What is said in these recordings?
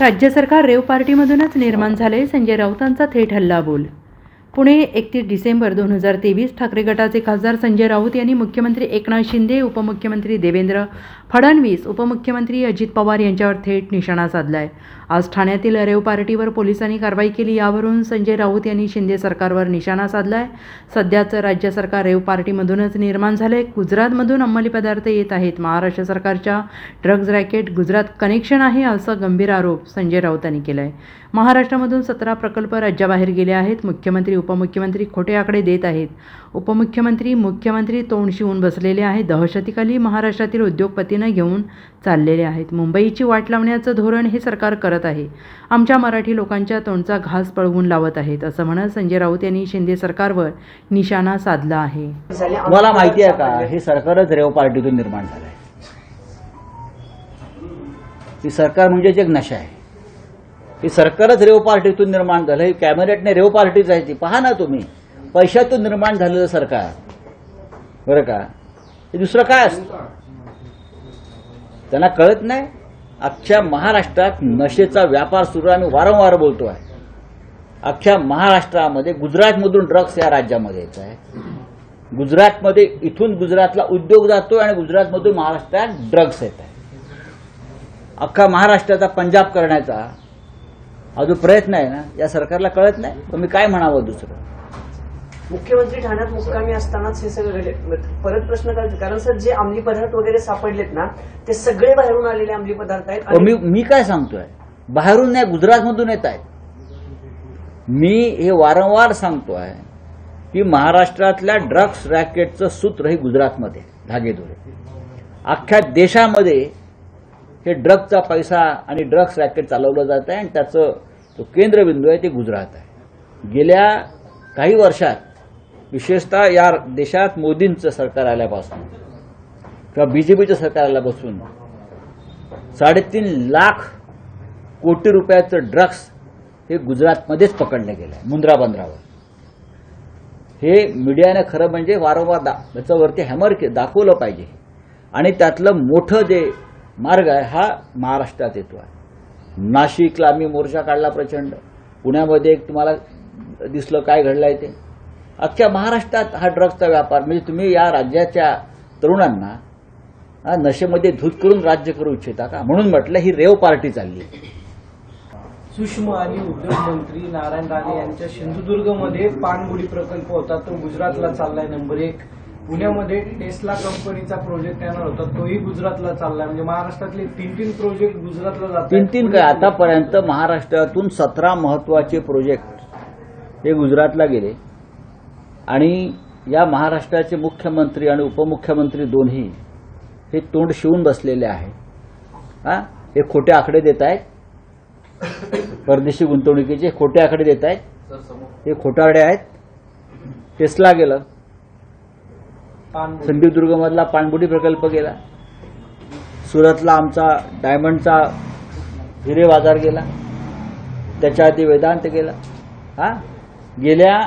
राज्य सरकार रेव पार्टीमधूनच निर्माण झाले संजय राऊतांचा थेट हल्लाबोल. पुणे एकतीस डिसेंबर दोन हजार तेवीस ठाकरे गटाचे खासदार संजय राऊत यांनी मुख्यमंत्री एकनाथ शिंदे उपमुख्यमंत्री देवेंद्र फडणवीस उपमुख्यमंत्री अजित पवार यांच्यावर थेट निशाणा साधलाय. आज ठाण्यातील रेव पार्टीवर पोलिसांनी कारवाई केली यावरून संजय राऊत यांनी शिंदे सरकारवर निशाणा साधलाय. सध्याचं राज्य सरकार रेव पार्टीमधूनच निर्माण झाले गुजरातमधून अंमली पदार्थ येत आहेत. महाराष्ट्र सरकारच्या ड्रग्ज रॅकेट गुजरात कनेक्शन आहे असा गंभीर आरोप संजय राऊतांनी केला आहे महाराष्ट्रामधून सतरा प्रकल्प राज्याबाहेर गेले आहेत. मुख्यमंत्री उपमुख्यमंत्री खोटे आकडे देत आहेत. उपमुख्यमंत्री मुख्यमंत्री तोंड शिवून बसलेले आहेत. दहशतीखाली महाराष्ट्रातील उद्योगपतींना घेऊन चाललेले आहेत. मुंबईची वाट लावण्याचं धोरण हे सरकार करत आहे. आमच्या मराठी लोकांच्या तोंडचा घास पळवून लावत आहेत असं म्हणत संजय राऊत यांनी शिंदे सरकारवर निशाणा साधला आहे. मला माहिती आहे का? हे सरकारच रेव पार्टीतून निर्माण झालं आहे ही सरकार म्हणजेच एक नशा आहे. ही सरकारच रेव पार्टीतून निर्माण झालं ही कॅबिनेटने रेव पार्टीच आहे ती. पहा ना तुम्ही. पैशातून निर्माण झालेलं सरकार. बरं का? हे दुसरं काय असतं? त्यांना कळत नाही. अख्ख्या महाराष्ट्रात नशेचा व्यापार सुरू आम्ही वारंवार बोलतो आहे. अख्ख्या महाराष्ट्रामध्ये गुजरातमधून ड्रग्स या राज्यामध्ये येत आहे. गुजरातमध्ये इथून गुजरातला उद्योग जातो आणि गुजरातमधून महाराष्ट्रात ड्रग्स येत आहे. अख्खा महाराष्ट्राचा पंजाब करण्याचा हा जो प्रयत्न आहे ना या सरकारला कळत नाही. तर मी काय म्हणावं दुसरं? मुख्यमंत्री ठाण्यात मुक्कामी असतानाच हे सगळं घडले. परत प्रश्न काय कारण सर जे अंमली पदार्थ वगैरे सापडलेत ना ते सगळे बाहेरून आलेले अंमली पदार्थ आहेत मी आणि मी काय सांगतोय? बाहेरून नाही गुजरातमधून येत आहेत. मी हे वारंवार सांगतोय की महाराष्ट्रातल्या ड्रग्स रॅकेटचं सूत्र हे गुजरातमध्ये धागेदोरे. अख्ख्या देशामध्ये हे ड्रगचा पैसा आणि ड्रग्स रॅकेट चालवलं जात आहे आणि त्याचं जो केंद्रबिंदू आहे ते गुजरात आहे. गेल्या काही वर्षात विशेषतः या देशात मोदींचं सरकार आल्यापासून किंवा बीजेपीचं सरकार आल्यापासून साडेतीन लाख कोटी रुपयाचं ड्रग्स हे गुजरातमध्येच पकडलं गेलं आहे मुंद्रा बंदरावर. हे मीडियाने खरं म्हणजे वारंवार दा त्याच्यावरती हॅमर के दाखवलं पाहिजे. आणि त्यातलं मोठं जे मार्ग आहे हा महाराष्ट्रात येतो आहे. नाशिकला आम्ही मोर्चा काढला प्रचंड. पुण्यामध्ये एक तुम्हाला दिसलं काय घडलं आहे ते. अख्ख्या महाराष्ट्रात हा ड्रग्सचा व्यापार म्हणजे तुम्ही या राज्याच्या तरुणांना नशेमध्ये धूत करून राज्य करू इच्छिता का? म्हणून म्हटलं ही रेव पार्टी चालली सूक्ष्म आणि उद्योग मंत्री नारायण राणे यांच्या सिंधुदुर्गमध्ये पाणबुडी प्रकल्प होता तो गुजरातला चाललाय नंबर एक. पुण्यामध्ये टेस्ला कंपनीचा प्रोजेक्ट येणार होता तोही गुजरातला चाललाय. म्हणजे महाराष्ट्रातले तीन तीन प्रोजेक्ट गुजरातला जातात तीन तीन काय? आतापर्यंत महाराष्ट्रातून सतरा महत्त्वाचे प्रोजेक्ट हे गुजरातला गेले. आणि या महाराष्ट्राचे मुख्यमंत्री आणि उपमुख्यमंत्री दोन्ही हे तोंड शिवून बसलेले आहे हा? हे खोटे आकडे देत आहेत. परदेशी गुंतवणुकीचे खोटे आकडे देत आहेत. हे खोटारडे आहेत. टेस्ला गेलं. सिंधुदुर्गमधला पाणबुडी प्रकल्प गेला. सुरतला आमचा डायमंडचा हिरे बाजार गेला. त्याच्या आधी वेदांत गेला. हा? गेल्या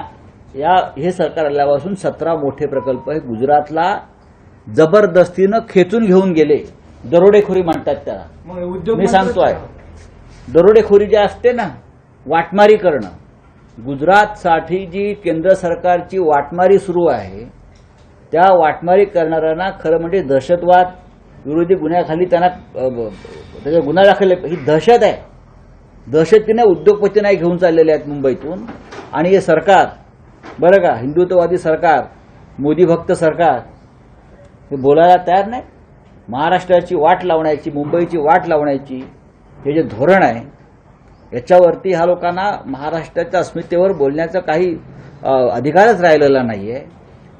या हे सरकार आल्यापासून सतरा मोठे प्रकल्प हे गुजरातला जबरदस्तीनं खेचून घेऊन गेले. दरोडेखोरी म्हणतात त्याला. मी सांगतोय दरोडेखोरी जी असते ना वाटमारी करणं. गुजरातसाठी जी केंद्र सरकारची वाटमारी सुरू आहे त्या वाटमारी करणाऱ्यांना खरं म्हणजे दहशतवाद विरोधी गुन्ह्याखाली त्यांना अ, ब- त्याचा गुन्हा दाखल आहे. ही दहशत आहे. दहशतीने उद्योगपतींना घेऊन चाललेले आहेत मुंबईतून. आणि हे सरकार बरं का हिंदुत्ववादी सरकार मोदी भक्त सरकार हे बोलायला तयार नाही. महाराष्ट्राची वाट लावण्याची मुंबईची वाट लावण्याची हे जे धोरण आहे याच्यावरती ह्या लोकांना महाराष्ट्राच्या अस्मितेवर बोलण्याचा काही अधिकारच राहिलेला नाही आहे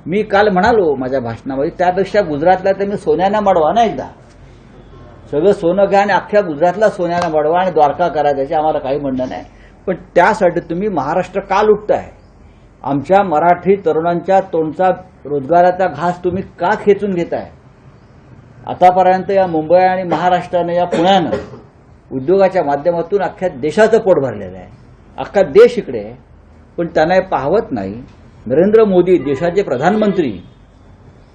मी काल म्हणालो माझ्या भाषणामध्ये त्यापेक्षा गुजरातला तुम्ही सोन्यानं मडवा ना एकदा. सगळं सोनं घ्या आणि अख्ख्या गुजरातला सोन्यानं मडवा आणि द्वारका करा त्याचे आम्हाला काही म्हणणं नाही. पण त्यासाठी तुम्ही महाराष्ट्र का लुटताय? आमच्या मराठी तरुणांच्या तोंडचा रोजगाराचा घास तुम्ही का खेचून घेताय? आतापर्यंत या मुंबई आणि महाराष्ट्रानं या पुण्यानं उद्योगाच्या माध्यमातून अख्ख्या देशाचं पोट भरलेलं आहे. अख्खा देश इकडे पण त्यांना पाहवत नाही. नरेंद्र मोदी देशाचे प्रधानमंत्री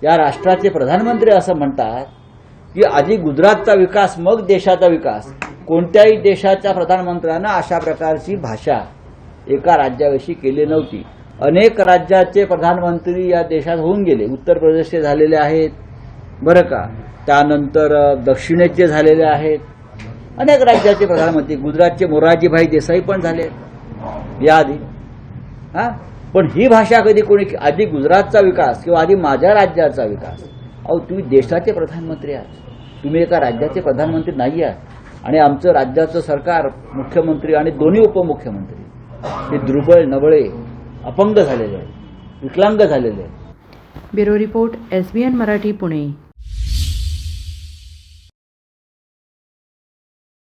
या राष्ट्राचे प्रधानमंत्री असं म्हणतात की आधी गुजरातचा विकास मग देशाचा विकास. कोणत्याही देशाच्या प्रधानमंत्र्यांना अशा प्रकारची भाषा एका राज्याविषयी केली नव्हती. अनेक राज्याचे प्रधानमंत्री या देशात होऊन गेले. उत्तर प्रदेशचे झालेले आहेत बरं का? त्यानंतर दक्षिणेचे झालेले आहेत. अनेक राज्याचे प्रधानमंत्री गुजरातचे मोरारजीभाई देसाई पण झाले याआधी. हा? पण ही भाषा कधी कोणी आधी गुजरातचा विकास किंवा आधी माझ्या राज्याचा विकास? अहो तुम्ही देशाचे प्रधानमंत्री आहात. तुम्ही एका राज्याचे प्रधानमंत्री नाही आहात. आणि आमचं राज्याचं सरकार मुख्यमंत्री आणि दोन्ही उपमुख्यमंत्री हे दुर्बळ नबळे अपंग झालेले आहेत विकलांग झालेले आहेत. Bureau report S B N Marathi Pune.